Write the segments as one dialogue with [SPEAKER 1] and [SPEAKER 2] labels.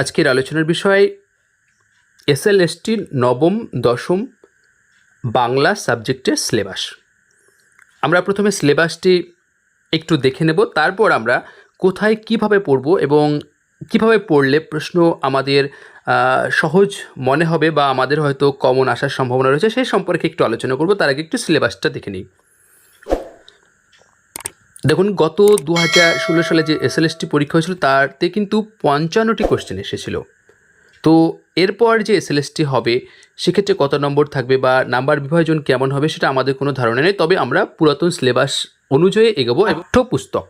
[SPEAKER 1] আজকের আলোচনার বিষয় এসএলএসটি নবম, দশম বাংলা সাবজেক্টের সিলেবাস। আমরা প্রথমে সিলেবাসটি একটু দেখে নেব, তারপর আমরা কোথায় কীভাবে পড়ব এবং কীভাবে পড়লে প্রশ্ন আমাদের সহজ মনে হবে বা আমাদের হয়তো কমন আসার সম্ভাবনা রয়েছে, সেই সম্পর্কে একটু আলোচনা করব, তার আগে একটু সিলেবাসটা দেখে নিই। দেখুন গত দু হাজার ষোলো সালে যে এসএলএসটি পরীক্ষা হয়েছিল তাতে কিন্তু পঞ্চান্নটি কোশ্চেন এসেছিল। তো এরপর যে এসএলএসটি হবে সেক্ষেত্রে কত নম্বর থাকবে বা নাম্বার বিভাজন কেমন হবে সেটা আমাদের কোনো ধারণা নেই। তবে আমরা পুরাতন সিলেবাস অনুযায়ী এগোবো পাঠ্যপুস্তক।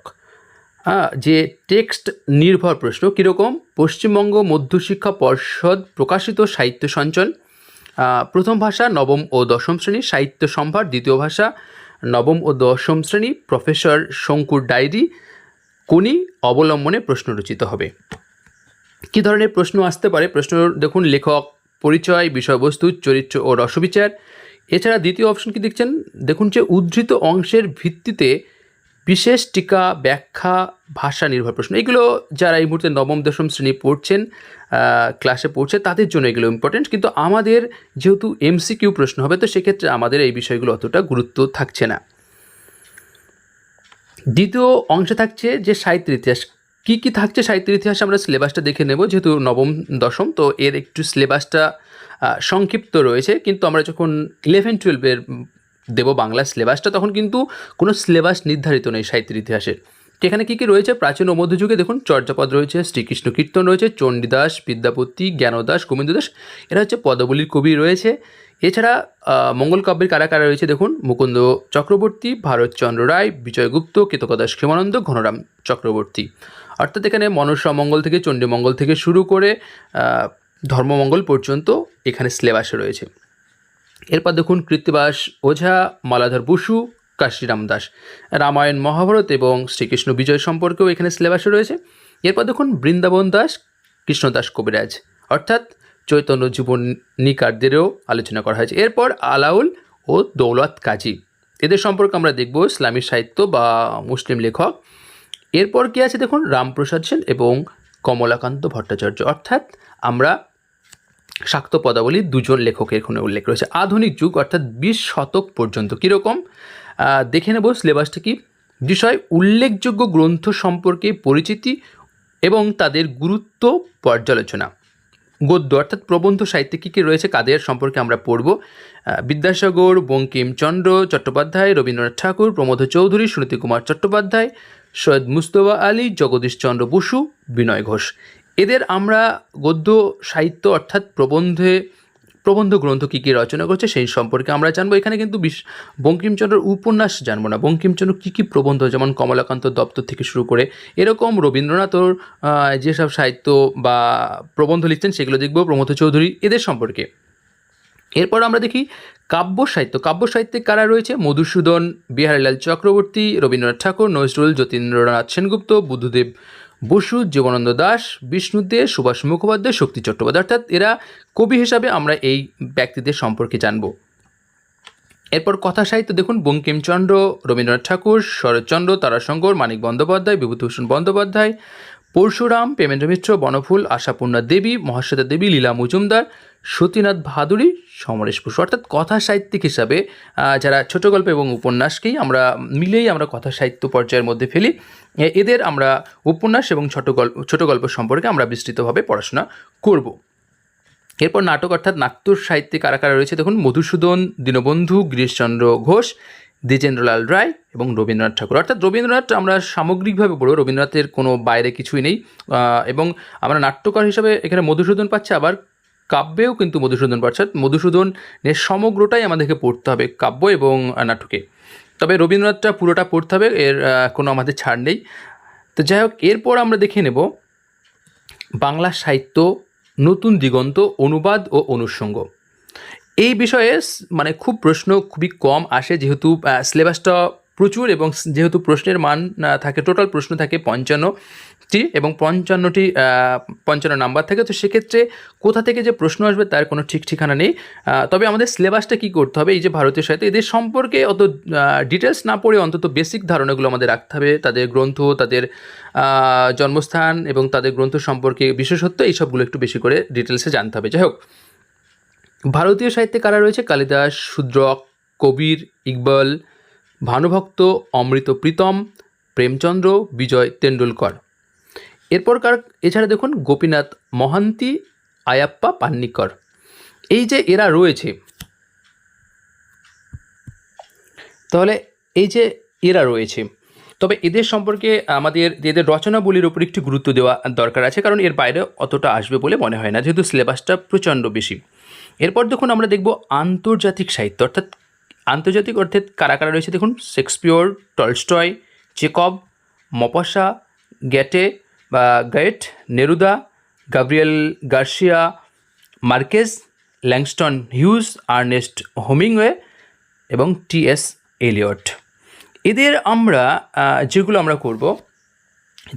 [SPEAKER 1] হ্যাঁ, যে টেক্সট নির্ভর প্রশ্ন কীরকম? পশ্চিমবঙ্গ মধ্যশিক্ষা পর্ষদ প্রকাশিত সাহিত্য সঞ্চন প্রথম ভাষা নবম ও দশম শ্রেণি সাহিত্য সম্ভার দ্বিতীয় ভাষা নবম ও দশম শ্রেণি প্রফেসর শঙ্কুর ডায়েরি, কোনি অবলম্বনে প্রশ্ন রচিত হবে। কী ধরনের প্রশ্ন আসতে পারে? প্রশ্ন দেখুন, লেখক, পরিচয়, বিষয়বস্তু, চরিত্র ও রসবিচার। এছাড়া দ্বিতীয় অপশন কি দেখছেন? দেখুন যে উদ্ধৃত অংশের ভিত্তিতে বিশেষ টিকা, ব্যাখ্যা, ভাষা নির্ভর প্রশ্ন। এগুলো যারা এই মুহূর্তে নবম, দশম শ্রেণি পড়ছেন ক্লাসে পড়ছে, তাদের জন্য এগুলো ইম্পর্টেন্ট কিন্তু আমাদের যেহেতু এমসিকিউ প্রশ্ন হবে, তো সেক্ষেত্রে আমাদের এই বিষয়গুলো অতটা গুরুত্ব থাকছে না। দ্বিতীয় অংশে থাকছে যে সাহিত্যের ইতিহাস। কী কী থাকছে সাহিত্যের ইতিহাসে আমরা সিলেবাসটা দেখে নেব, যেহেতু নবম, দশম, তো এর একটু সিলেবাসটা সংক্ষিপ্ত রয়েছে। কিন্তু আমরা যখন ইলেভেন টুয়েলভের দেব বাংলা সিলেবাসটা তখন কিন্তু কোনো সিলেবাস নির্ধারিত নেই সাহিত্যের ইতিহাসের। এখানে কী কী রয়েছে? প্রাচীন ও মধ্যযুগে দেখুন, চর্যাপদ রয়েছে, শ্রীকৃষ্ণ কীর্তন রয়েছে, চণ্ডীদাস, বিদ্যাপতি, জ্ঞানদাস, গোবিন্দদাস, এরা হচ্ছে পদাবলীর কবি রয়েছে। এছাড়া মঙ্গল কাব্যের কারা কারা রয়েছে দেখুন, মুকুন্দ চক্রবর্তী, ভারতচন্দ্র রায়, বিজয়গুপ্ত, কেতকদাস ক্ষেমানন্দ, ঘনরাম চক্রবর্তী। অর্থাৎ এখানে মনসা মঙ্গল থেকে চণ্ডীমঙ্গল থেকে শুরু করে ধর্মমঙ্গল পর্যন্ত এখানে সিলেবাসে রয়েছে। এরপর দেখুন কৃত্তিবাস, ওঝা, মালাধর বসু কাশিরাম দাস রামায়ণ মহাভারত এবং শ্রীকৃষ্ণ বিজয় সম্পর্কেও এখানে সিলেবাসে রয়েছে। এরপর দেখুন বৃন্দাবন দাস কৃষ্ণদাস কবিরাজ। অর্থাৎ চৈতন্য জীবনীকারদেরও আলোচনা করা হয়েছে। এরপর আলাউল ও দৌলত কাজী। এদের সম্পর্কে আমরা দেখব ইসলামী সাহিত্য বা মুসলিম লেখক। এরপর কি আছে দেখুন? রামপ্রসাদ সেন এবং কমলাকান্ত ভট্টাচার্য। অর্থাৎ আমরা শাক্ত পদাবলী দুজন লেখকের এখানে উল্লেখ রয়েছে। আধুনিক যুগ, অর্থাৎ বিশ শতক পর্যন্ত কীরকম? দেখে নেব সিলেবাসটা কি? বিষয়, উল্লেখযোগ্য গ্রন্থ সম্পর্কে পরিচিতি এবং তাদের গুরুত্ব পর্যালোচনা। গদ্য, অর্থাৎ প্রবন্ধ সাহিত্যে কী কী রয়েছে, কাদের সম্পর্কে আমরা পড়ব? বিদ্যাসাগর, বঙ্কিমচন্দ্র চট্টোপাধ্যায়, রবীন্দ্রনাথ ঠাকুর, প্রমোদ চৌধুরী, সুনীতি কুমার চট্টোপাধ্যায়, সৈয়দ মুস্তফা আলী জগদীশচন্দ্র বসু, বিনয় ঘোষ। এদের আমরা গদ্য, সাহিত্য অর্থাৎ প্রবন্ধে, প্রবন্ধ গ্রন্থ কী কী রচনা করছে সেই সম্পর্কে আমরা জানব। এখানে কিন্তু বিশ, বঙ্কিমচন্দ্রের উপন্যাস জানব না। বঙ্কিমচন্দ্র কী কী প্রবন্ধ, যেমন কমলাকান্ত দপ্তর থেকে শুরু করে, এরকম রবীন্দ্রনাথর যেসব সাহিত্য বা প্রবন্ধ লিখছেন সেগুলো দেখব প্রমোদ চৌধুরী এদের সম্পর্কে। এরপর আমরা দেখি কাব্য সাহিত্য। কাব্য সাহিত্যে কারা রয়েছে? মধুসূদন, বিহারীলাল চক্রবর্তী, রবীন্দ্রনাথ ঠাকুর, নজরুল যতীন্দ্রনাথ সেনগুপ্ত, বুদ্ধদেব বসু, জীবনানন্দ দাস বিষ্ণুদে সুভাষ মুখোপাধ্যায়, শক্তি চট্টোপাধ্যায়। অর্থাৎ এরা কবি হিসাবে আমরা এই ব্যক্তিদের সম্পর্কে জানব। এরপর কথা সাহিত্য দেখুন। বঙ্কিমচন্দ্র, রবীন্দ্রনাথ ঠাকুর, শরৎচন্দ্র, তারাশঙ্কর, মানিক বন্দ্যোপাধ্যায়, বিভূতিভূষণ বন্দ্যোপাধ্যায় পরশুরাম, প্রেমেন্দ্র মিত্র, বনফুল, আশাপূর্ণা দেবী, মহাশ্বেতা দেবী, লীলা মজুমদার, সতীনাথ ভাদুরী, সমরেশ বসু। অর্থাৎ কথা সাহিত্যিক হিসাবে যারা ছোট গল্প এবং উপন্যাসকেই আমরা মিলেই আমরা কথা সাহিত্য পর্যায়ের মধ্যে ফেলি এদের আমরা উপন্যাস এবং ছোট গল্প ছোট গল্প সম্পর্কে আমরা বিস্তৃতভাবে পড়াশোনা করব। এরপর নাটক অর্থাৎ নাট্য সাহিত্যে কারা কারা রয়েছে? দেখুন, মধুসূদন, দীনবন্ধু, গিরিশচন্দ্র ঘোষ দ্বিজেন্দ্রলাল রায় এবং রবীন্দ্রনাথ ঠাকুর। অর্থাৎ রবীন্দ্রনাথ আমরা সামগ্রিকভাবে বলব, রবীন্দ্রনাথের কোনো বাইরে কিছুই নেই। এবং আমরা নাট্যকার হিসাবে এখানে মধুসূদন পাচ্ছে, আবার কাব্যেও কিন্তু মধুসূদন পাচ্ছে। মধুসূদনের সমগ্রটাই আমাদেরকে পড়তে হবে কাব্য এবং নাটকে। তবে রবীন্দ্রনাথটা পুরোটা পড়তে হবে, এর কোনো আমাদের ছাড় নেই। তো যাই হোক, এরপর আমরা দেখে নেব বাংলা সাহিত্য নতুন দিগন্ত, অনুবাদ ও অনুষঙ্গ। এই বিষয়ে মানে খুব প্রশ্ন খুবই কম আসে, যেহেতু সিলেবাসটা প্রচুর এবং যেহেতু প্রশ্নের মান থাকে টোটাল প্রশ্ন থাকে পঞ্চান্নটি এবং পঞ্চান্নটি পঞ্চান্ন নাম্বার থাকে, তো সেক্ষেত্রে কোথা থেকে যে প্রশ্ন আসবে তার কোনো ঠিক ঠিকানা নেই। তবে আমাদের সিলেবাসটা কী করতে হবে, এই যে ভারতীয় সাহিত্য, এদের সম্পর্কে অত ডিটেলস না পড়ে অন্তত বেসিক ধারণাগুলো আমাদের রাখতে হবে। তাদের গ্রন্থ, তাদের জন্মস্থান এবং তাদের গ্রন্থ সম্পর্কে বিশেষত্ব এইসবগুলো একটু বেশি করে ডিটেলসে জানতে হবে। যাই হোক ভারতীয় সাহিত্যে কারা রয়েছে? কালিদাস, শূদ্রক, কবির, ইকবাল, ভানুভক্ত, অমৃত প্রীতম, প্রেমচন্দ্র, বিজয় তেন্ডুলকর। এরপর কার, এছাড়া দেখুন গোপীনাথ মহান্তি, আয়াপ্পা পান্নিকর। এই যে এরা রয়েছে, তাহলে এই যে এরা রয়েছে, তবে এদের সম্পর্কে আমাদের, এদের রচনাবলীর উপর একটু গুরুত্ব দেওয়া দরকার আছে, কারণ এর বাইরে অতটা আসবে বলে মনে হয় না, যেহেতু সিলেবাসটা প্রচণ্ড বেশি। এরপর দেখুন আমরা দেখব আন্তর্জাতিক সাহিত্য, অর্থাৎ আন্তর্জাতিক অর্থে কারা কারা রয়েছে? দেখুন, Shakespeare, Tolstoy, Chekhov, Maupassant Goethe বা Goethe Neruda, Gabriel Garcia, Marquez, Langston Hughes, Ernest Hemingway এবং টি এস এলিয়ট। এদের আমরা যেগুলো আমরা করব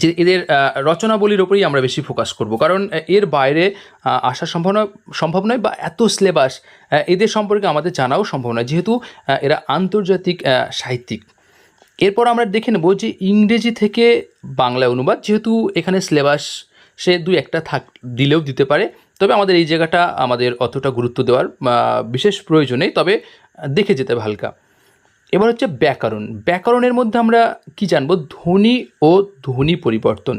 [SPEAKER 1] যে এদের রচনাবলীর ওপরেই আমরা বেশি ফোকাস করব। কারণ এর বাইরে আহ, আসা সম্ভব নয় বা এত সিলেবাস এদের সম্পর্কে আমাদের জানাও সম্ভব নয়। যেহেতু এরা আন্তর্জাতিক সাহিত্যিক। এরপর আমরা দেখে নেব যে ইংরেজি থেকে বাংলা অনুবাদ যেহেতু এখানে সিলেবাস সে দুই একটা থাক দিলেও দিতে পারে। তবে আমাদের এই জায়গাটা আমাদের অতটা গুরুত্ব দেওয়ার বিশেষ প্রয়োজন নেই। তবে দেখে যেতে হালকা এবার হচ্ছে ব্যাকরণ। ব্যাকরণের মধ্যে আমরা কি জানব? ধ্বনি ও ধ্বনি পরিবর্তন।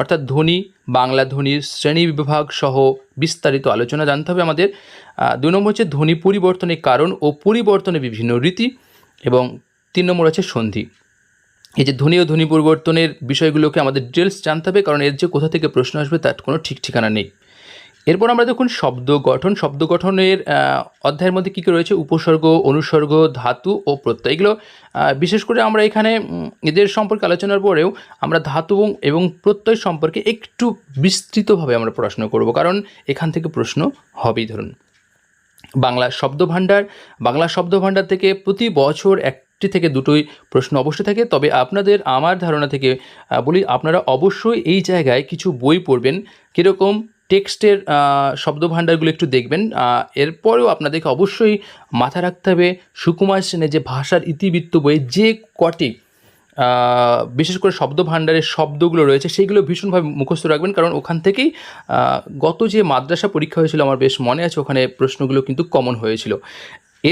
[SPEAKER 1] অর্থাৎ ধ্বনি, বাংলা ধ্বনির শ্রেণি বিভাগ সহ বিস্তারিত আলোচনা জানতে হবে আমাদের। দুই নম্বর হচ্ছে ধ্বনি পরিবর্তনের কারণ ও পরিবর্তনের বিভিন্ন রীতি এবং তিন নম্বর হচ্ছে সন্ধি। এই যে ধ্বনি ও ধ্বনি পরিবর্তনের বিষয়গুলোকে আমাদের ডিটেলস জানতে হবে, কারণ এর যে কোথা থেকে প্রশ্ন আসবে তার কোনো ঠিক ঠিকানা নেই। এরপর আমরা দেখুন শব্দ গঠন। শব্দ গঠনের অধ্যায়ের মধ্যে কী কী রয়েছে? উপসর্গ, অনুসর্গ, ধাতু ও প্রত্যয়। এগুলো বিশেষ করে আমরা এখানে এদের সম্পর্কে আলোচনার পরেও আমরা ধাতু এবং- প্রত্যয় সম্পর্কে একটু বিস্তৃতভাবে আমরা পড়াশোনা করব। কারণ এখান থেকে প্রশ্ন হবেই ধরুন। বাংলা শব্দ ভাণ্ডার, বাংলা শব্দ ভাণ্ডার থেকে প্রতি বছর একটি থেকে দুটোই প্রশ্ন অবশ্যই থাকে। তবে আপনাদের আমার ধারণা থেকে বলি আপনারা অবশ্যই এই জায়গায় কিছু বই পড়বেন। কীরকম? টেক্সটের শব্দ ভাণ্ডারগুলো একটু দেখবেন। এরপরেও আপনাদেরকে অবশ্যই মাথা রাখতে হবে, সুকুমার সেনের যে ভাষার ইতিবৃত্ত বই যে কটি বিশেষ করে শব্দ ভাণ্ডারের শব্দগুলো রয়েছে, সেইগুলো ভীষণভাবে মুখস্থ রাখবেন। কারণ ওখান থেকেই গত যে মাদ্রাসা পরীক্ষা হয়েছিল, আমার বেশ মনে আছে, ওখানে প্রশ্নগুলো কিন্তু কমন হয়েছিল।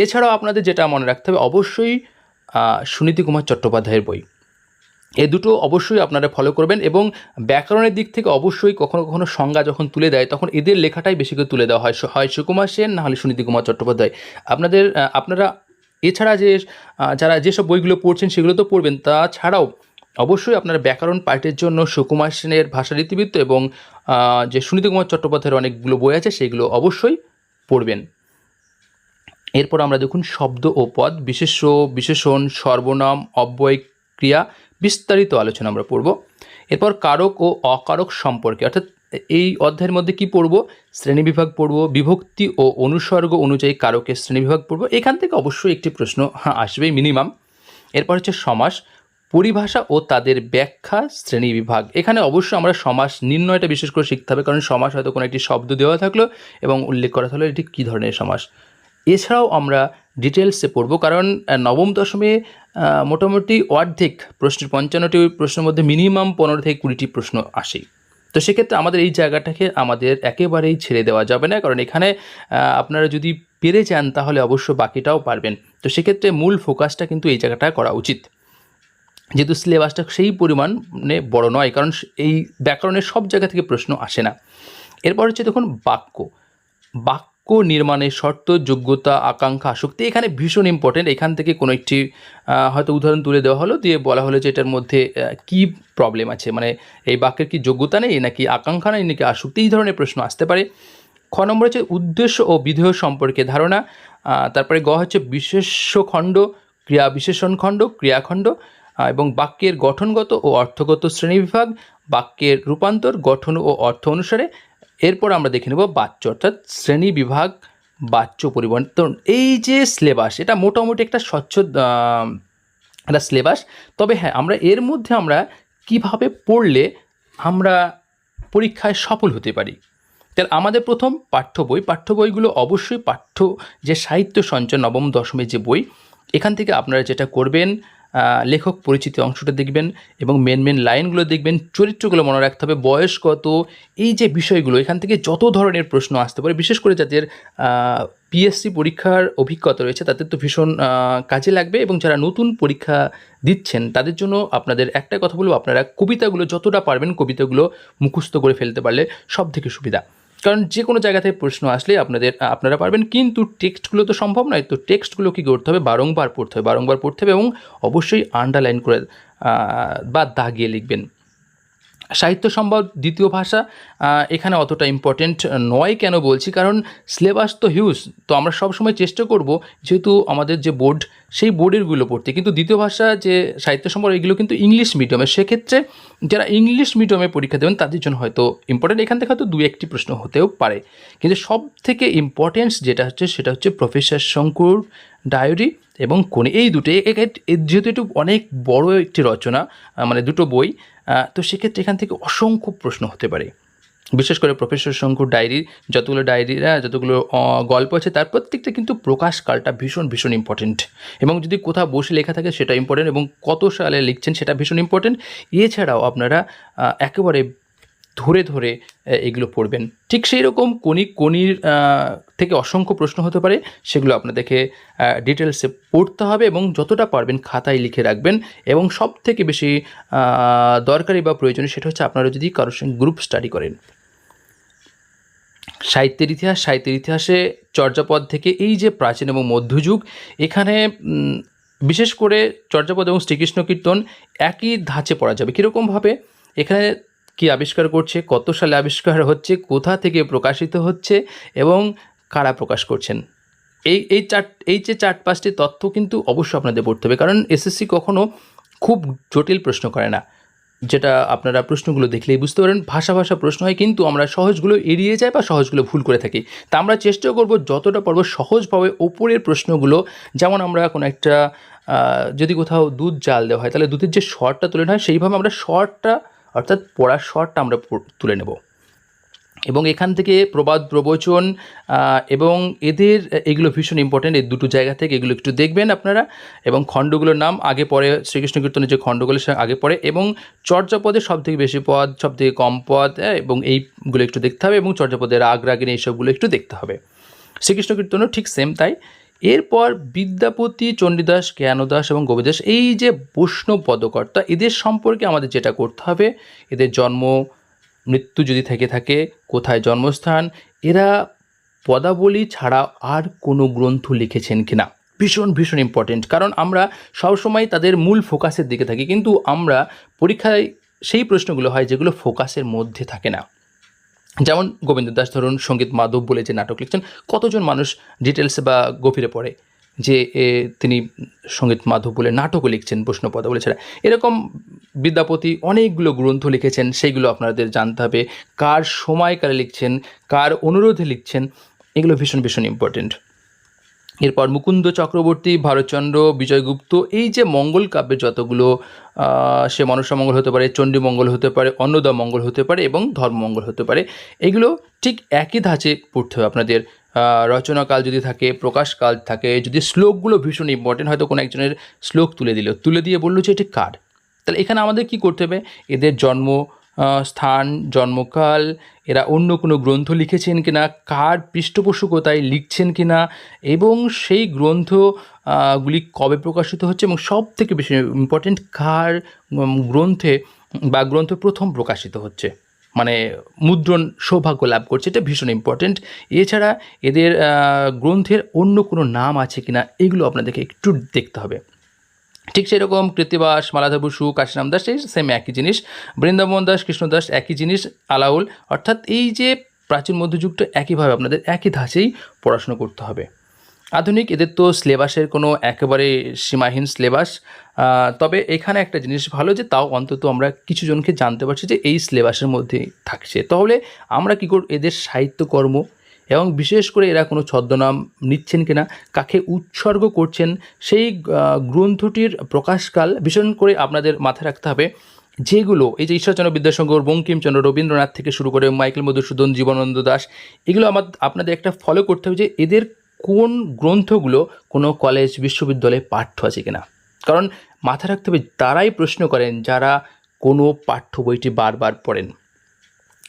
[SPEAKER 1] এছাড়াও আপনাদের যেটা মনে রাখতে হবে, অবশ্যই সুনীতি কুমার চট্টোপাধ্যায়ের বই। এ দুটো অবশ্যই আপনারা ফলো করবেন এবং ব্যাকরণের দিক থেকে অবশ্যই কখনো কখনো সংজ্ঞা যখন তুলে দেয়, তখন এদের লেখাটাই বেশি করে তুলে দেওয়া হয়। হয় সুকুমার সেন, না হলে সুনীতি কুমার চট্টোপাধ্যায়। আপনাদের আপনারা এছাড়া যে যারা যেসব বইগুলো পড়ছেন সেগুলো তো পড়বেন। তাছাড়াও অবশ্যই আপনারা ব্যাকরণ পাঠের জন্য সুকুমার সেনের ভাষা রীতিবৃত্ত এবং যে সুনীতি কুমার চট্টোপাধ্যায়ের অনেকগুলো বই আছে সেগুলো অবশ্যই পড়বেন। এরপর আমরা দেখুন শব্দ ও পদ, বিশেষ্য, বিশেষণ, সর্বনাম, অব্যয়, ক্রিয়া। বিস্তারিত আলোচনা আমরা পড়ব। এরপর কারক ও অকারক সম্পর্কে, অর্থাৎ এই অধ্যায়ের মধ্যে কি পড়ব? শ্রেণীবিভাগ পড়ব, বিভক্তি ও অনুসর্গ অনুযায়ী কারকের শ্রেণীবিভাগ পড়ব। এখান থেকে অবশ্যই একটি প্রশ্ন আসবেই মিনিমাম এরপর হচ্ছে সমাস, পরিভাষা ও তাদের ব্যাখ্যা শ্রেণীবিভাগ এখানে অবশ্যই আমরা সমাস নির্ণয়টা বিশেষ করে শিখতে হবে, কারণ সমাস হয়তো কোনো একটি শব্দ দেওয়া থাকল এবং উল্লেখ করা থাকল, এটি কী ধরনের সমাস? এছাড়াও আমরা ডিটেলসে পড়ব। কারণ নবম দশমে মোটামুটি অর্ধেক প্রশ্নের, পঞ্চান্নটি প্রশ্নের মধ্যে মিনিমাম পনেরো থেকে কুড়িটি প্রশ্ন আসে তো সেক্ষেত্রে আমাদের এই জায়গাটাকে আমাদের একেবারেই ছেড়ে দেওয়া যাবে না। কারণ এখানে আপনারা যদি পেরে যান, তাহলে অবশ্য বাকিটাও পারবেন। তো সেক্ষেত্রে মূল ফোকাসটা কিন্তু এই জায়গাটা করা উচিত। যেহেতু সিলেবাসটা সেই পরিমাণে বড় নয়, কারণ এই ব্যাকরণের সব জায়গা থেকে প্রশ্ন আসে না। এরপর হচ্ছে দেখুন, বাক্য। বাক্য নির্মাণের শর্ত, যোগ্যতা, আকাঙ্ক্ষা, আসক্তি এখানে ভীষণ ইম্পর্টেন্ট এখান থেকে কোনো একটি হয়তো উদাহরণ তুলে দেওয়া হলো, দিয়ে বলা হলো যে এটার মধ্যে কি প্রবলেম আছে? মানে এই বাক্যের কি যোগ্যতা নেই, নাকি আকাঙ্ক্ষা নেই, নাকি আসক্তি? এই ধরনের প্রশ্ন আসতে পারে। খ নম্বর হচ্ছে উদ্দেশ্য ও বিধেয় সম্পর্কে ধারণা। তারপরে গ হচ্ছে বিশেষ্য খণ্ড ক্রিয়া বিশেষণ খণ্ড ক্রিয়াখণ্ড এবং বাক্যের গঠনগত ও অর্থগত শ্রেণীবিভাগ। বাক্যের রূপান্তর, গঠন ও অর্থ অনুসারে এরপর আমরা দেখে নেব বাচ্য অর্থাৎ শ্রেণি বিভাগ বাচ্য পরিবর্তন এই যে সিলেবাস এটা মোটামুটি একটা স্বচ্ছ একটা সিলেবাস তবে হ্যাঁ আমরা এর মধ্যে আমরা কীভাবে পড়লে আমরা পরীক্ষায় সফল হতে পারি? তাহলে আমাদের প্রথম পাঠ্য বই, পাঠ্য বইগুলো অবশ্যই পাঠ্য যে সাহিত্য সঞ্চয় নবম দশমের যে বই, এখান থেকে আপনারা যেটা করবেন লেখক পরিচিতি অংশটা দেখবেন এবং মেন মেন লাইনগুলো দেখবেন, চরিত্রগুলো মনে রাখতে হবে, বয়স কত, এই যে বিষয়গুলো, এখান থেকে যত ধরনের প্রশ্ন আসতে পারে, বিশেষ করে যাদের পিএসসি পরীক্ষার অভিজ্ঞতা রয়েছে, তাদের তো ভীষণ কাজে লাগবে এবং যারা নতুন পরীক্ষা দিচ্ছেন, তাদের জন্য আপনাদের একটা কথা বলব, আপনারা কবিতাগুলো যতটা পারবেন কবিতাগুলো মুখস্থ করে ফেলতে পারলে সব থেকে সুবিধা। কারণ যে কোনো জায়গা থেকে প্রশ্ন আসলে আপনাদের আপনারা পারবেন। কিন্তু টেক্সটগুলো তো সম্ভব নয়। তো টেক্সটগুলো কী করতে হবে? বারংবার পড়তে হবে। বারংবার পড়তে হবে এবং অবশ্যই আন্ডারলাইন করে বা দাগিয়ে লিখবেন। সাহিত্য সম্ভব দ্বিতীয় ভাষা এখানে অতটা ইম্পর্টেন্ট নয় কেন বলছি? কারণ সিলেবাস তো হিউজ তো আমরা সবসময় চেষ্টা করব, যেহেতু আমাদের যে বোর্ড সেই বোর্ডেরগুলো পড়তে। কিন্তু দ্বিতীয় ভাষা যে সাহিত্য সম্ভব এগুলো কিন্তু ইংলিশ মিডিয়ামে সেক্ষেত্রে যারা ইংলিশ মিডিয়ামে পরীক্ষা দেবেন, তাদের জন্য হয়তো ইম্পর্টেন্ট এখান থেকে হয়তো দু একটি প্রশ্ন হতেও পারে। কিন্তু সব থেকে ইম্পর্টেন্স যেটা হচ্ছে, সেটা হচ্ছে প্রফেসর শঙ্কুর ডায়েরি এবং কোন এই দুটো। যেহেতু একটু অনেক বড় একটি রচনা মানে দুটো বই তো সেক্ষেত্রে এখান থেকে অসংখ্য প্রশ্ন হতে পারে। বিশেষ করে প্রফেসর শঙ্কুর ডায়েরির যতগুলো ডায়েরিরা, যতগুলো গল্প আছে, তার প্রত্যেকটা কিন্তু প্রকাশকালটা ভীষণ ভীষণ ইম্পর্টেন্ট এবং যদি কোথাও বসে লেখা থাকে, সেটা ইম্পর্টেন্ট এবং কত সালে লিখছেন, সেটা ভীষণ ইম্পর্টেন্ট এছাড়াও আপনারা একেবারে ধরে ধরে এগুলো পড়বেন। ঠিক সেই রকম কোনি কোনির থেকে অসংখ্য প্রশ্ন হতে পারে, সেগুলো আপনাদেরকে ডিটেলসে পড়তে হবে এবং যতটা পারবেন খাতায় লিখে রাখবেন এবং সব থেকে বেশি দরকারি বা প্রয়োজনীয় সেটা হচ্ছে আপনারা যদি কারোর সঙ্গে গ্রুপ স্টাডি করেন। সাহিত্যের ইতিহাস, সাহিত্যের ইতিহাসে চর্যাপদ থেকে এই যে প্রাচীন এবং মধ্যযুগ, এখানে বিশেষ করে চর্যাপদ এবং শ্রীকৃষ্ণ কীর্তন একই ধাঁচে পড়া যাবে। কীরকমভাবে? এখানে কি আবিষ্কার করছে, কত সালে আবিষ্কার হচ্ছে, কোথা থেকে প্রকাশিত হচ্ছে এবং কারা প্রকাশ করছেন? এই এই চার, এই যে চার পাঁচটি তথ্য কিন্তু অবশ্যই আপনাদের পড়তে হবে, কারণ এসএসসি কখনো খুব জটিল প্রশ্ন করে না। যেটা আপনারা প্রশ্নগুলো দেখলেই বুঝতে পারেন, ভাষা ভাষা প্রশ্ন হয়, কিন্তু আমরা সহজগুলো এড়িয়ে যাই বা সহজগুলো ভুল করে থাকি। তা আমরা চেষ্টা করব যতটা পারব সহজভাবে ওপরের প্রশ্নগুলো, যেমন আমরা কোনো একটা যদি কোথাও দুধ জাল দেওয়া হয়, তাহলে দুধের যে শর্টটা তুলে হয়, সেইভাবে আমরা শর্টটা অর্থাৎ পড়ার শর্টটা আমরা তুলে নেব। এবং এখান থেকে প্রবাদ প্রবচন এবং এদের এগুলো ভীষণ ইম্পর্টেন্ট এই দুটো জায়গা থেকে এগুলো একটু দেখবেন আপনারা। এবং খণ্ডগুলোর নাম আগে পড়ে শ্রীকৃষ্ণ কীর্তনের যে খণ্ডগুলো সে আগে পড়ে এবং চর্যাপদে সব থেকে বেশি পদ সব থেকে কম পদ হ্যাঁ, এবং এইগুলো একটু দেখতে হবে এবং চর্যাপদের রাগ রাগিনী এইসবগুলো একটু দেখতে হবে। শ্রীকৃষ্ণ কীর্তনও ঠিক সেম তাই। এরপর বিদ্যাপতি, চণ্ডীদাস, জ্ঞানদাস এবং গোবিদাস এই যে বৈষ্ণব পদকর্তা, এদের সম্পর্কে আমাদের যেটা করতে হবে, এদের জন্ম, মৃত্যু যদি থেকে থাকে, কোথায় জন্মস্থান, এরা পদাবলী ছাড়া আর কোনো গ্রন্থ লিখেছেন কিনা। ভীষণ ভীষণ ইম্পর্টেন্ট কারণ আমরা সবসময় তাদের মূল ফোকাসের দিকে থাকি, কিন্তু আমরা পরীক্ষায় সেই প্রশ্নগুলো হয় যেগুলো ফোকাসের মধ্যে থাকে না। যেমন গোবিন্দ দাস ধরুন, সংগীত মাধব বলে যে নাটক লিখছেন, কতজন মানুষ ডিটেলসে বা গভীরে পড়ে যে তিনি সংগীত মাধব বলে নাটকও লিখছেন বৈষ্ণবপদা বলে ছাড়া এরকম বিদ্যাপতি অনেকগুলো গ্রন্থ লিখেছেন, সেইগুলো আপনাদের জানতে হবে। কার সময়কালে লিখছেন, কার অনুরোধে লিখছেন, এগুলো ভীষণ ভীষণ ইম্পর্টেন্ট এরপর মুকুন্দ চক্রবর্তী, ভারতচন্দ্র, বিজয়গুপ্ত, এই যে মঙ্গল কাব্যের যতগুলো সে মনসা মঙ্গল হতে পারে, চণ্ডী মঙ্গল হতে পারে, অন্নদা মঙ্গল হতে পারে এবং ধর্মমঙ্গল হতে পারে, এগুলো ঠিক একই ধাঁচে পড়তে হবে আপনাদের। রচনাকাল যদি থাকে, প্রকাশকাল থাকে, যদি শ্লোকগুলো ভীষণ ইম্পর্টেন্ট হয়তো কোনো একজনের শ্লোক তুলে দিল। তুলে দিয়ে বলল যে এটি কার? তাহলে এখানে আমাদের কি করতে হবে? এদের জন্ম স্থান, জন্মকাল, এরা অন্য কোনো গ্রন্থ লিখেছেন কিনা, কার পৃষ্ঠপোষকতায় লিখছেন কিনা, এবং সেই গ্রন্থ গুলি কবে প্রকাশিত হচ্ছে এবং সব থেকে বেশি ইম্পর্টেন্ট কার গ্রন্থে বা গ্রন্থ প্রথম প্রকাশিত হচ্ছে? মানে মুদ্রণ সৌভাগ্য লাভ করছে, এটা ভীষণ ইম্পর্টেন্ট এছাড়া এদের গ্রন্থের অন্য কোনো নাম আছে কিনা, এগুলো আপনাদেরকে একটু দেখতে হবে। ঠিক সেরকম কৃত্তিবাস মালাধা বসু কাশীরাম দাস এই সেম একই জিনিস। বৃন্দাবন দাস, কৃষ্ণ দাস একই জিনিস, আলাউল। অর্থাৎ এই যে প্রাচীন মধ্যযুগটা একইভাবে আপনাদের একই ধাঁচেই পড়াশুনো করতে হবে। আধুনিক এদের তো সিলেবাসের কোনো একেবারে সীমাহীন সিলেবাস তবে এখানে একটা জিনিস ভালো যে তাও অন্তত আমরা কিছু জনকে জানতে পারছি যে এই সিলেবাসের মধ্যে থাকছে। তাহলে আমরা কী করব এদের সাহিত্যকর্ম এবং বিশেষ করে এরা কোনো ছদ্মনাম নিচ্ছেন কিনা, কাকে উৎসর্গ করছেন, সেই গ্রন্থটির প্রকাশকাল ভীষণ করে আপনাদের মাথায় রাখতে হবে। যেগুলো, এই যে ঈশ্বরচন্দ্র বিদ্যাসাগর, বঙ্কিমচন্দ্র, রবীন্দ্রনাথ থেকে শুরু করে মাইকেল মধুসূদন, জীবনানন্দ দাস, এগুলো আমার আপনাদের একটা ফলো করতে হবে যে এদের কোন গ্রন্থগুলো কোনো কলেজ বিশ্ববিদ্যালয়ে পাঠ্য আছে কিনা। কারণ মাথায় রাখতে হবে, তারাই প্রশ্ন করেন যারা কোনো পাঠ্য বইটি বারবার পড়েন।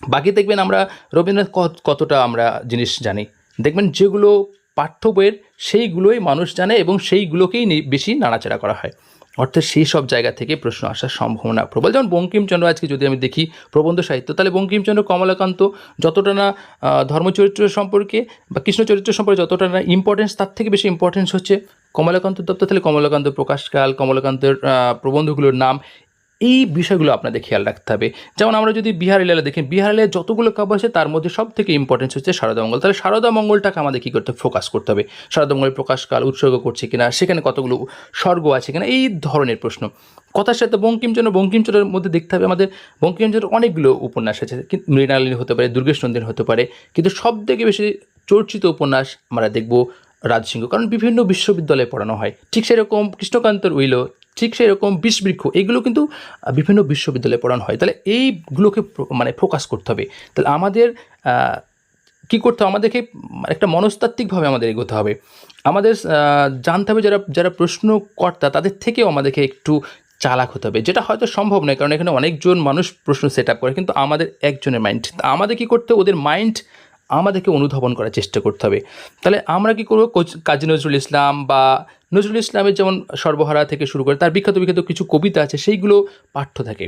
[SPEAKER 1] বাকি দেখবেন আমরা রবীন্দ্রনাথ কত- কতটা আমরা জিনিস জানি। দেখবেন যেগুলো পাঠ্য বইয়ের, সেইগুলোই মানুষ জানে এবং সেইগুলোকেই বেশি নাড়াচাড়া করা হয়। অর্থাৎ সেই সব জায়গা থেকে প্রশ্ন আসার সম্ভাবনা প্রবল। যেমন বঙ্কিমচন্দ্র আজকে যদি আমি দেখি প্রবন্ধ সাহিত্য, তাহলে বঙ্কিমচন্দ্র, কমলাকান্ত যতটা না ধর্মচরিত্র সম্পর্কে বা কৃষ্ণচরিত্র সম্পর্কে যতটা না ইম্পর্টেন্স তার থেকে বেশি ইম্পর্টেন্স হচ্ছে কমলাকান্ত দত্ত। তাহলে কমলাকান্ত প্রকাশকাল, কমলাকান্তের প্রবন্ধগুলোর নাম এই বিষয়গুলো আপনাদের খেয়াল রাখতে হবে। যেমন আমরা যদি বিহার লীলা দেখি, বিহার লীলায় যতগুলো কাব্য আছে, তার মধ্যে সব থেকে ইম্পর্টেন্স হচ্ছে শারদা মঙ্গল। তাহলে শারদা মঙ্গলটাকে আমাদের কী করতে ফোকাস করতে হবে। শারদা মঙ্গলের প্রকাশকাল উৎসর্গ করছে কিনা, সেখানে কতগুলো স্বর্গ আছে কিনা, এই ধরনের প্রশ্ন। কথার সাথে বঙ্কিমচন্দ্র, বঙ্কিমচন্দ্রের মধ্যে দেখতে হবে আমাদের, বঙ্কিমচন্দ্রের অনেকগুলো উপন্যাস আছে। মৃণালিনী হতে পারে দুর্গেশ নন্দিন হতে পারে, কিন্তু সব থেকে বেশি চর্চিত উপন্যাস আমরা দেখব রাজসিংহ কারণ বিভিন্ন বিশ্ববিদ্যালয়ে পড়ানো হয়। ঠিক সেরকম কৃষ্ণকান্তর উইলো ঠিক সেরকম বিষবৃক্ষ, এগুলো কিন্তু বিভিন্ন বিশ্ববিদ্যালয়ে পড়ানো হয়। তাহলে এইগুলোকে মানে ফোকাস করতে হবে। তাহলে আমাদের কী করতে হবে? আমাদেরকে একটা মনস্তাত্ত্বিকভাবে আমাদের এগোতে হবে। আমাদের জানতে হবে যারা যারা প্রশ্নকর্তা, তাদের থেকেও আমাদেরকে একটু চালাক হতে হবে। যেটা হয়তো সম্ভব নয়, কারণ এখানে অনেকজন মানুষ প্রশ্ন সেট আপ করে, কিন্তু আমাদের একজনের মাইন্ড। আমাদের কী করতে? ওদের মাইন্ড আমাদেরকে অনুধাবন করার চেষ্টা করতে হবে। তাহলে আমরা কী করব? কাজী নজরুল ইসলাম বা নজরুল ইসলামের যেমন সর্বহারা থেকে শুরু করে তার বিখ্যাত বিখ্যাত কিছু কবিতা আছে, সেইগুলো পাঠ্য থাকে।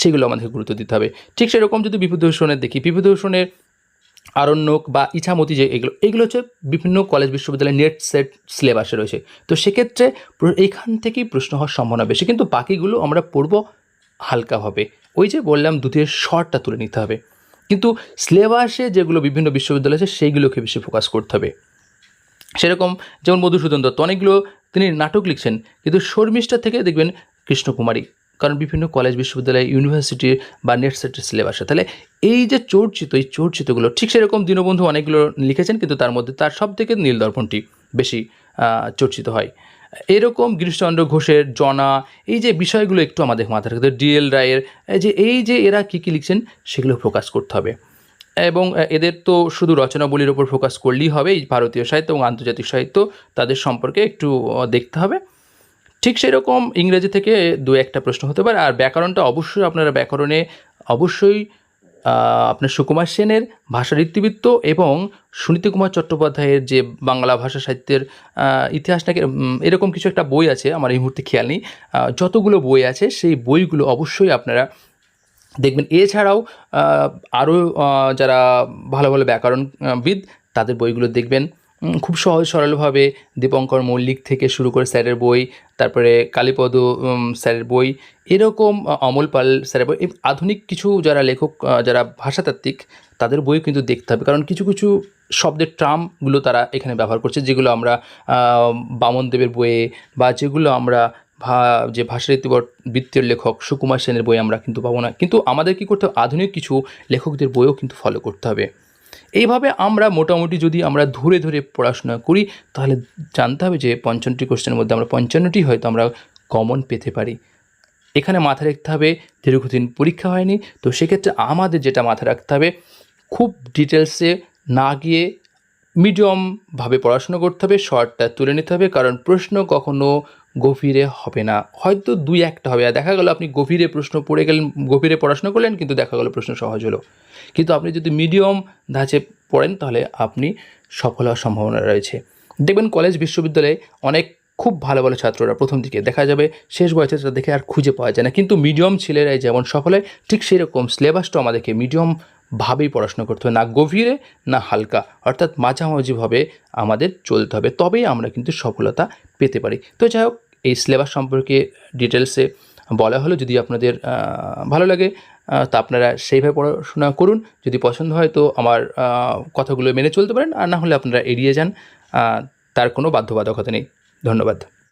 [SPEAKER 1] সেগুলো আমাদেরকে গুরুত্ব দিতে হবে। ঠিক সেরকম যদি বিভূতিভূষণের দেখি, বিভূতিভূষণের আরণ্যক বা ইছামতি যে এগুলো এগুলো হচ্ছে বিভিন্ন কলেজ, বিশ্ববিদ্যালয়ের নেট সেট সিলেবাসে রয়েছে। তো সেক্ষেত্রে এইখান থেকেই প্রশ্ন হওয়ার সম্ভাবনা বেশি, কিন্তু বাকিগুলো আমরা পড়ব হালকাভাবে। ওই যে বললাম, দুধের শর্টটা তুলে নিতে হবে। কিন্তু সিলেবাসে যেগুলো বিভিন্ন বিশ্ববিদ্যালয় আছে, সেইগুলোকে বেশি ফোকাস করতে হবে। সেরকম যেমন মধুসূদন দত্ত, অনেকগুলো তিনি নাটক লিখছেন, কিন্তু শর্মিষ্ঠা থেকে দেখবেন কৃষ্ণকুমারী, কারণ বিভিন্ন কলেজ বিশ্ববিদ্যালয় ইউনিভার্সিটি বা নেট সেটের সিলেবাসে তাহলে এই যে চর্চিত, এই চর্চিতগুলো, ঠিক সেরকম দীনবন্ধু অনেকগুলো লিখেছেন, কিন্তু তার মধ্যে তার সব থেকে নীলদর্পণটি বেশি চর্চিত হয়। এরকম গিরিশচন্দ্র ঘোষের জনা, এই যে বিষয়গুলো একটু আমাদের মাথায় রাখতে হবে। ডিএল রায়ের, এই যে এই যে এরা কী কী লিখছেন, সেগুলো প্রকাশ করতে হবে। এবং এদের তো শুধু রচনাবলীর ওপর ফোকাস করলেই হবে ভারতীয় সাহিত্য এবং আন্তর্জাতিক সাহিত্য, তাদের সম্পর্কে একটু দেখতে হবে। ঠিক সেরকম ইংরেজি থেকে দু একটা প্রশ্ন হতে পারে, আর ব্যাকরণটা অবশ্যই আপনারা ব্যাকরণে অবশ্যই আপনার সুকুমার সেনের ভাষার ইতিবৃত্ত এবং সুনীতি কুমার চট্টোপাধ্যায়ের যে বাংলা ভাষা সাহিত্যের ইতিহাস নাকি এরকম কিছু একটা বই আছে, আমার এই মুহূর্তে খেয়াল নেই। যতগুলো বই আছে, সেই বইগুলো অবশ্যই আপনারা দেখবেন, এছাড়াও আরও যারা ভালো ভালো ব্যাকরণবিদ, তাদের বইগুলো দেখবেন খুব সহজ সরলভাবে দীপঙ্কর মল্লিক থেকে শুরু করে স্যারের বই, তারপরে কালীপদ স্যারের বই, এরকম অমল পাল স্যারের বই আধুনিক কিছু যারা লেখক যারা ভাষাতাত্ত্বিক, তাদের বই কিন্তু দেখতে হবে। কারণ কিছু কিছু শব্দের ট্রামগুলো তারা এখানে ব্যবহার করছে, যেগুলো আমরা বামনদেবের বইয়ে বা যেগুলো আমরা ভা, যে ভাষারীতি বৃত্তের লেখক সুকুমার সেনের বই আমরা কিন্তু পাবো না। কিন্তু আমাদের কী করতে হবে? আধুনিক কিছু লেখকদের বইও কিন্তু ফলো করতে হবে। এইভাবে আমরা মোটামুটি যদি আমরা ধরে ধরে পড়াশোনা করি, তাহলে জানতে হবে যে পঞ্চান্নটি কোশ্চেনের মধ্যে আমরা পঞ্চান্নটি হয়তো আমরা কমন পেতে পারি। এখানে মাথায় রাখতে হবে, দীর্ঘদিন পরীক্ষা হয়নি, তো সেক্ষেত্রে আমাদের যেটা মাথায় রাখতে হবে, খুব ডিটেলসে না গিয়ে মিডিয়ামভাবে পড়াশোনা করতে হবে শর্টটা তুলে নিতে হবে, কারণ প্রশ্ন কখনো গভীরে হবে না। হয়তো দুই একটা হবে। আর দেখা গেল আপনি গভীরে প্রশ্ন পড়ে গেলেন, গভীরে পড়াশোনা করলেন, কিন্তু দেখা গেল প্রশ্ন সহজ হলো। কিন্তু আপনি যদি মিডিয়াম ধাঁচে পড়েন, তাহলে আপনি সফল হওয়ার সম্ভাবনা রয়েছে। দেখবেন কলেজ বিশ্ববিদ্যালয়ে অনেক খুব ভালো ভালো ছাত্ররা প্রথম দিকে দেখা যাবে, শেষ বয়সে তারা দেখে আর খুঁজে পাওয়া যায় না। কিন্তু মিডিয়াম ছেলেরাই যেমন সফল হয়, ঠিক সেরকম সিলেবাসটাও আমাদেরকে মিডিয়াম ভাবেই পড়াশোনা করতে হবে। না গভীরে, না হালকা। অর্থাৎ মাঝামাঝিভাবে আমাদের চলতে হবে। তবেই আমরা কিন্তু সফলতা পেতে পারি। তো যাই হোক এই সিলেবাস সম্পর্কে ডিটেলসে বলা হলো। যদি আপনাদের ভালো লাগে তা আপনারা সেইভাবে পড়াশোনা করুন। যদি পছন্দ হয় তো আমার কথাগুলো মেনে চলতে পারেন। আর না হলে আপনারা এড়িয়ে যান। তার কোনো বাধ্যবাধকতা নেই। ধন্যবাদ।